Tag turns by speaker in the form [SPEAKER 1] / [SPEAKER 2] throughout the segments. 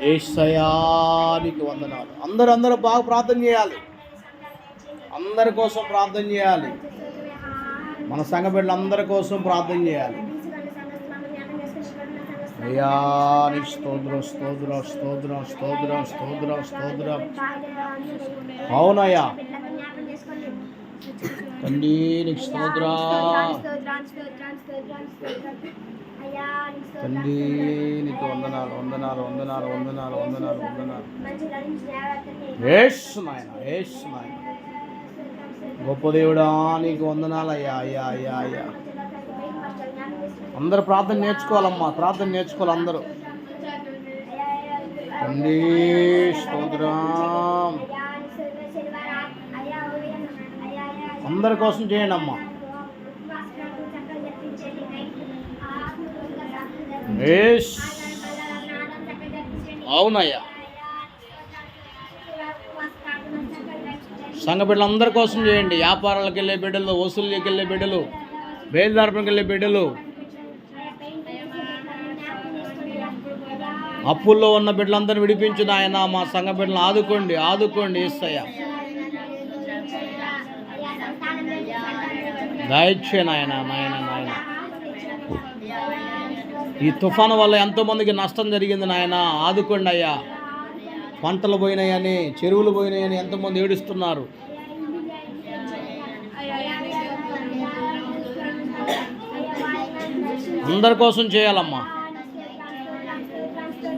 [SPEAKER 1] ఏసయానికి వందనాలు. అందరూ అందరూ బాగా ప్రార్థన చేయాలి. అందరి కోసం ప్రార్థన చేయాలి. మన సంఘ బిడ్డలందరి కోసం ప్రార్థన చేయాలి. అయ్యా నీకు స్తోత్రం స్తోత్రం స్తోత్రం స్తోత్రం స్తోత్రం స్తోత్రం. అవునయ్యా. తండ్రి నీకు తండ్రి నీకు వందనాలు వందనాలు వందనాలు వందనాలు వందనాలు వందనాలు. ఏస్ నాయన నాయన. గొప్ప దేవుడా నీకు వందనాలు అయ్యా అయ్యా అయ్యా అయ్యా. అందరు ప్రార్థన నేర్చుకోవాలమ్మా ప్రార్థన నేర్చుకోవాలి అందరూ. తండ్రి స్తోత్రం. అందరి కోసం చేయండి అమ్మా అవునయ్యా. సంఘ బిడ్డలందరి కోసం చేయండి. వ్యాపారాలకు వెళ్ళే బిడ్డలు వసూళ్ళకి వెళ్ళే బిడ్డలు బయలుదేరపనికి వెళ్ళే బిడ్డలు. అప్పుల్లో ఉన్న బిడ్డలందరిని విడిపించు నాయన మా సంఘ బిడ్డలను ఆదుకోండి ఆదుకోండి ఏసయ్య. దయచే నాయన నాయన నాయన. ఈ తుఫాను వల్ల ఎంతోమందికి నష్టం జరిగింది నాయన. ఆదుకోండి అయ్యా. పంటలు పోయినాయని చెరువులు పోయినాయని ఎంతోమంది ఏడుస్తున్నారు. అందరి కోసం చేయాలమ్మా.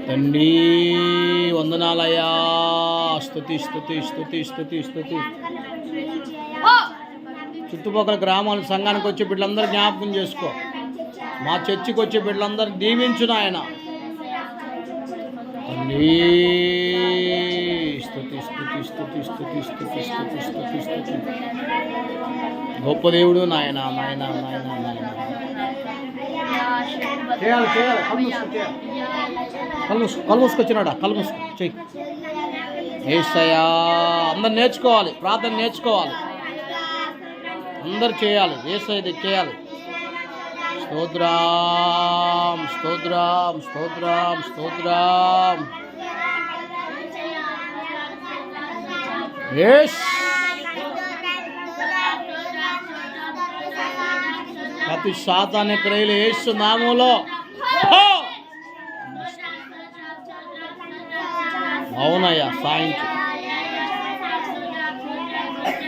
[SPEAKER 1] తండ్రి వందనాలయ్యా. స్థుతి స్థుతి స్థుతి స్థుతి స్థుతి చుట్టుపక్కల గ్రామాల సంఘానికి వచ్చి వీళ్ళందరూ జ్ఞాపకం చేసుకో. మా చర్చికి వచ్చే బిడ్డలందరూ దీవించు నాయన తండ్రి స్తుతి స్తుతి స్తుతి స్తుతి స్తుతి స్తుతి స్తుతి స్తుతి. గొప్ప దేవుడు నాయన నాయన నాయన నాయన. చేయాలి చేయాలి. కళ్ళు కళ్ళు మూసుకొచ్చినాడా? కళ్ళు మూసుకో చెయ్యి. ఏసయ్యా అందరు నేర్చుకోవాలి. ప్రార్థన నేర్చుకోవాలి. అందరు చేయాలి. ఏసైది చేయాలి. స్తోత్రం స్తోత్రం స్తోత్రం స్తోత్రం. ఏస్ ప్రతి శాతాన్ని క్రియలు వేస్తు నామంలో. అవునయ్యా సాయించు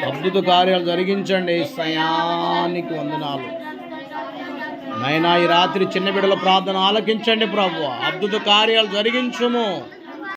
[SPEAKER 1] అద్భుత కార్యాలు జరిగించండి సయానికి వందనాలు. నైనా ఈ రాత్రి చిన్న బిడ్డల ప్రార్థన ఆలకించండి ప్రభు. అద్భుత కార్యాలు జరిగించుము.